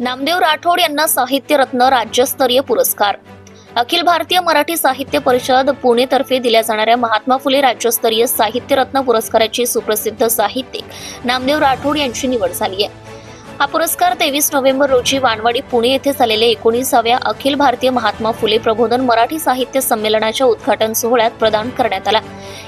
नामदेव राठोड यांना साहित्य रत्न राज्यस्तरीय पुरस्कार. अखिल भारतीय मराठी साहित्य परिषद पुणे तर्फे दिल्या जाणाऱ्या महात्मा फुले राज्यस्तरीय साहित्य रत्न पुरस्काराची सुप्रसिद्ध साहित्यिक नामदेव राठोड यांची निवड झाली आहे. हा पुरस्कार तेवीस नोव्हेंबर रोजी वानवाडी पुणे येथे झालेल्या एकोणीसाव्या अखिल भारतीय महात्मा फुले प्रबोधन मराठी साहित्य संमेलनाच्या उद्घाटन सोहळ्यात प्रदान करण्यात आला.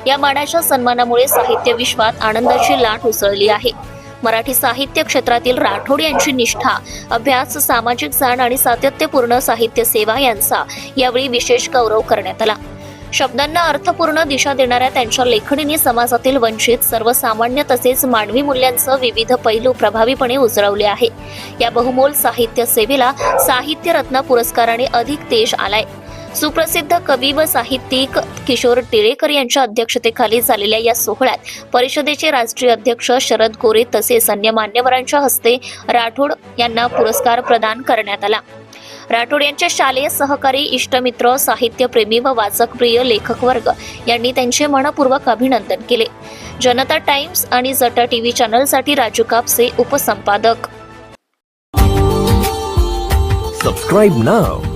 या मानाच्या सन्मानामुळे साहित्य विश्वात आनंदाची लाट उसळली आहे. मराठी साहित्य क्षेत्रातील राठोड यांची निष्ठा अभ्यास सामाजिक जाण आणि सातत्यपूर्ण साहित्य सेवा यांचा यावेळी विशेष गौरव करण्यात आला. शब्दांना अर्थपूर्ण दिशा देणाऱ्या त्यांच्या लेखणीने समाजातील वंचित सर्वसामान्य तसेच मानवी मूल्यांचं विविध पैलू प्रभावीपणे उजळवले आहे. या बहुमोल साहित्य सेवेला साहित्य रत्न पुरस्काराने अधिक तेज आलाय. सुप्रसिद्ध कवी व साहित्यिक किशोर टिळेकर यांच्या अध्यक्षतेखाली झालेल्या या सोहळ्यात परिषदेचे राष्ट्रीय अध्यक्ष शरद गोरे तसेच अन्य मान्यवरांच्या हस्ते राठोड यांना पुरस्कार प्रदान करण्यात आला. राठोड यांचे शालेय सहकारी इष्टमित्र साहित्यप्रेमी व वाचकप्रिय लेखक वर्ग यांनी त्यांचे मनपूर्वक अभिनंदन केले. जनता टाइम्स आणि जटा टीव्ही चॅनलसाठी राजू कापसे उपसंपादक. Subscribe now